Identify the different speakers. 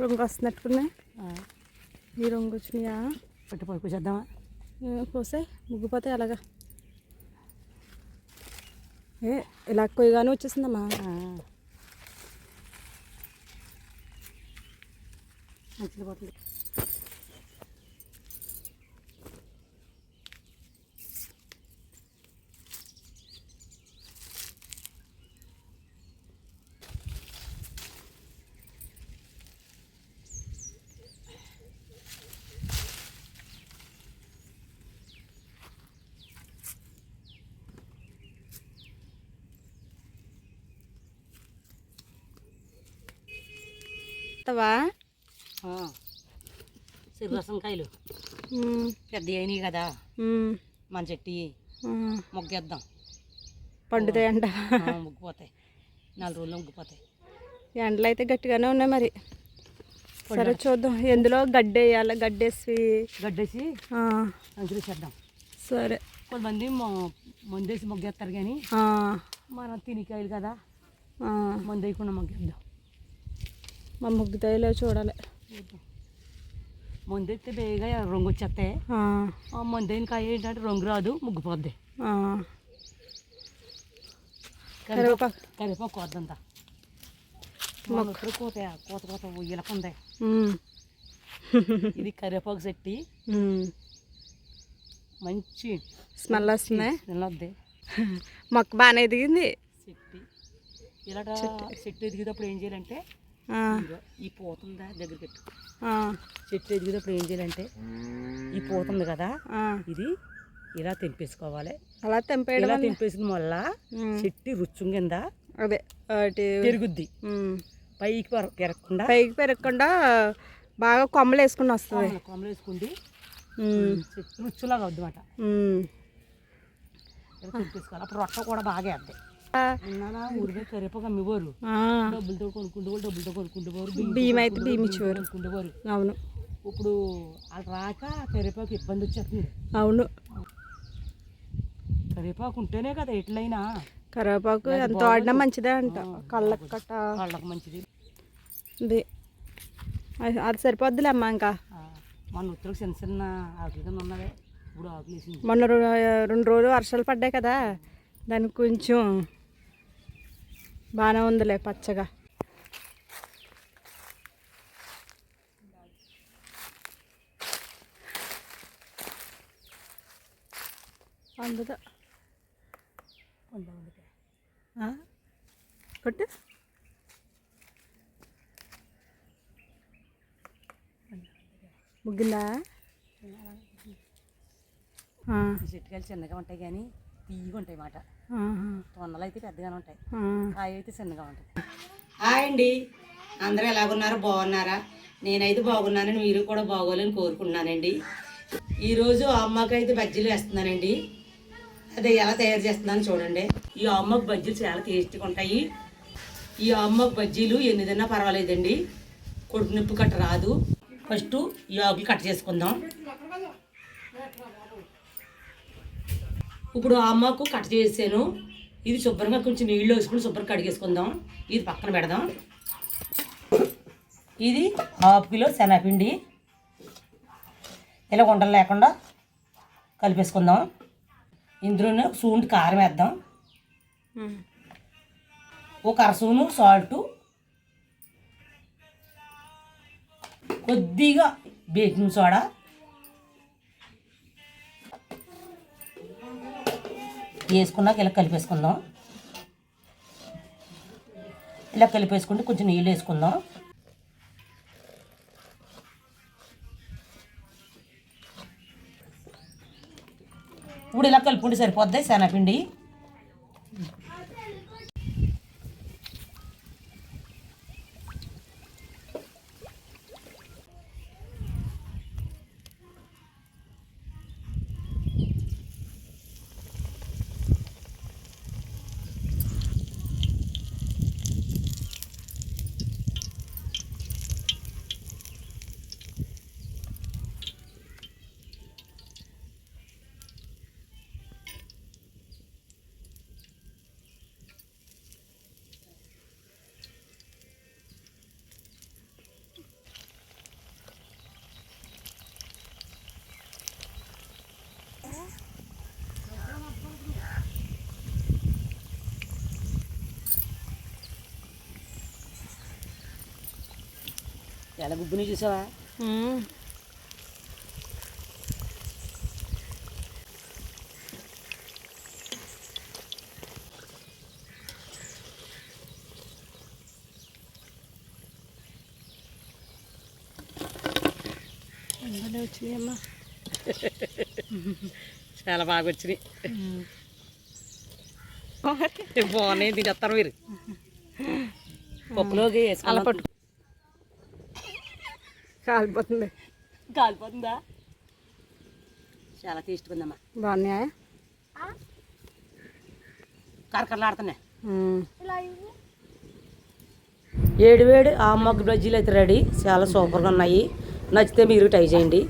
Speaker 1: రంగు వస్తున్నట్టుకున్నాయి. ఈ రంగు వచ్చినాయా?
Speaker 2: పట్టి పరుపు చేద్దామా
Speaker 1: పోసే ముగ్గిపోతే అలాగా. ఏ ఇలా కొయ్యగానే వచ్చేసిందమ్మా.
Speaker 2: మంచిది పోతుంది.
Speaker 1: వస్తావా
Speaker 2: సిరసం కాయలు
Speaker 1: ఉమ్,
Speaker 2: పెద్ద అయినాయి కదా. మన చెట్టు. మొగ్గేద్దాం.
Speaker 1: పండుతాయంట
Speaker 2: ఆ, ముగ్గిపోతాయి. నాలుగు రోజుల్లో ముగ్గిపోతాయి.
Speaker 1: ఎండలు అయితే గట్టిగానే ఉన్నాయి మరి. సరే చూద్దాం. ఎందులో గడ్డి వేయాలి గడ్డేసి.
Speaker 2: గడ్డేసి
Speaker 1: ఆ,
Speaker 2: అందులో చేద్దాం.
Speaker 1: సరే.
Speaker 2: కొంతమంది మందేసి మొగ్గేస్తారు కానీ మనం తినికాయలు కదా.
Speaker 1: ఆ.
Speaker 2: మందు వేయకుండా మొగ్గేద్దాం.
Speaker 1: మా ముగ్గుతాయిలో చూడాలి.
Speaker 2: మందు ఎత్తే బేగా రంగు వచ్చేస్తాయి.
Speaker 1: ఆ,
Speaker 2: ఆ మందు అయిన కాయ ఏంటంటే రంగు రాదు ముగ్గిపోద్ది. కరివేపాకు కరివేపాకు కోద్దంతా. మొక్కలు కోత కోత కోత ఉయ్యలకుంది
Speaker 1: ఉమ్,
Speaker 2: ఇది కరివేపాకు చెట్టి. మంచి
Speaker 1: స్మెల్ వస్తుంది.
Speaker 2: నిలవద్ది
Speaker 1: మొక్క బాగానే ఎదిగింది.
Speaker 2: చెట్టి ఇలాట చెట్టు ఎదిగేటప్పుడు ఏం చేయాలంటే ఈ పోతుందా దగ్గర పెట్టు. చెట్టు ఎదిగేటప్పుడు ఏం చేయాలంటే ఈ పోతుంది కదా. ఇది ఇలా తెంపేసుకోవాలి.
Speaker 1: అలా తెంపేయడం
Speaker 2: ఇలా తెంపేసిన వల్ల చెట్టు రుచ్చు కింద
Speaker 1: అదే
Speaker 2: పెరుగుద్ది. పైకి పెర- పెరగకుండా
Speaker 1: పైకి పెరగకుండా బాగా కొమ్మలు వేసుకుని వస్తుంది.
Speaker 2: కొమ్మలు- వేసుకుండి
Speaker 1: ఉమ్,
Speaker 2: చెట్టు రుచులాగా. ఇలా తెంపేసుకోవాలి. అప్పుడు రొట్ట కూడా బాగా వేద్ది. డబ్బులతో కొనుక్కుంటేవారు డబ్బులతో కొనుక్కుంటేవారు
Speaker 1: బియ్యం అయితే బియ్యం ఇచ్చేవారు.
Speaker 2: కొనుక్కుంటేవారు
Speaker 1: అవును.
Speaker 2: ఇప్పుడు రాక కరివేపాకు ఇబ్బంది వచ్చేస్తుంది.
Speaker 1: అవును.
Speaker 2: కరివేపాకు ఉంటేనే కదా ఎట్లయినా.
Speaker 1: కరివేపాకు ఎంత వాడినా మంచిదే అంట. కళ్ళకి కట్ట
Speaker 2: వాళ్ళకి మంచిది.
Speaker 1: ఇది అది- సరిపోద్దులే అమ్మ ఇంకా.
Speaker 2: మన ఉత్తరకు చిన్న చిన్న ఆకులు కింద ఉన్నవే ఇప్పుడు ఆకులు
Speaker 1: మొన్న రెండు రోజులు వర్షాలు పడ్డాయి కదా. దానికి కొంచెం బాగానే ఉందిలే పచ్చగా. అందుదా. కొట్టు. ముగ్గిందా?
Speaker 2: చెట్టుకాయలు చిన్నగా ఉంటాయి కానీ తీయగా ఉంటాయి మాట. తొన్నలు అయితే పెద్దగానే ఉంటాయి.
Speaker 1: ఆ.
Speaker 2: కాయ అయితే చిన్నగా ఉంటుంది
Speaker 3: హాయ్ అండి. అందరూ ఎలాగున్నారు? బాగున్నారా? నేనైతే బాగున్నానని మీరు కూడా బాగోవాలని కోరుకుంటున్నానండి. ఈరోజు అమ్మకైతే బజ్జీలు వేస్తున్నానండి. అదే ఎలా తయారు చేస్తున్నాను చూడండి. ఈ అమ్మకు బజ్జీలు చాలా టేస్టీగా ఉంటాయి. ఈ అమ్మకు బజ్జీలు ఎన్ని తిన్నా పర్వాలేదండి. కొడుకు నొప్పి కట్ట రాదు ఫస్ట్ ఈ ఆకులు కట్ చేసుకుందాం. ఇప్పుడు ఆ అమ్మకు కట్ చేసాను ఇది శుభ్రంగా కొంచెం నీళ్ళు వేసుకుని శుభ్రంగా కడిగేసుకుందాం. ఇది పక్కన పెడదాం. ఇది హాఫ్ కిలో శనగపిండి. ఇలా ఉండలు లేకుండా కలిపేసుకుందాం. ఇందులోనే సూంటి కారం వేద్దాం. ఒక అరసూను సాల్టు. కొద్దిగా బేకింగ్ సోడా. వేసుకున్నాక ఇలా కలిపేసుకుందాం. ఇలా కలిపేసుకుంటే కొంచెం నీళ్ళు వేసుకుందాం. ఇప్పుడు ఇలా కలుపుకుంటే సరిపోద్ది శనగపిండి.
Speaker 2: ఎలా గుబ్బుని చూసావా?
Speaker 1: వచ్చినాయమ్మా
Speaker 2: చాలా బాగా వచ్చినాయి బాగున్నాయి దిగేస్తారు మీరు. పప్పులోకి
Speaker 1: అలా పట్టు కాలిపోతుంది
Speaker 2: కాలిపోతుందా చాలా టేస్ట్ ఉందమ్మా.
Speaker 1: బాగున్నాయా?
Speaker 2: కరకరలాడుతున్నాయి.
Speaker 3: ఏడు వేడి ఆ మగ్గు బజ్జీలు అయితే రెడీ. చాలా సూపర్గా ఉన్నాయి. నచ్చితే మీరు ట్రై చేయండి.